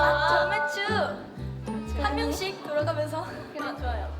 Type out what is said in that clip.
아, 아. 정매추 한 명씩 돌아가면서. 그냥 좋아요.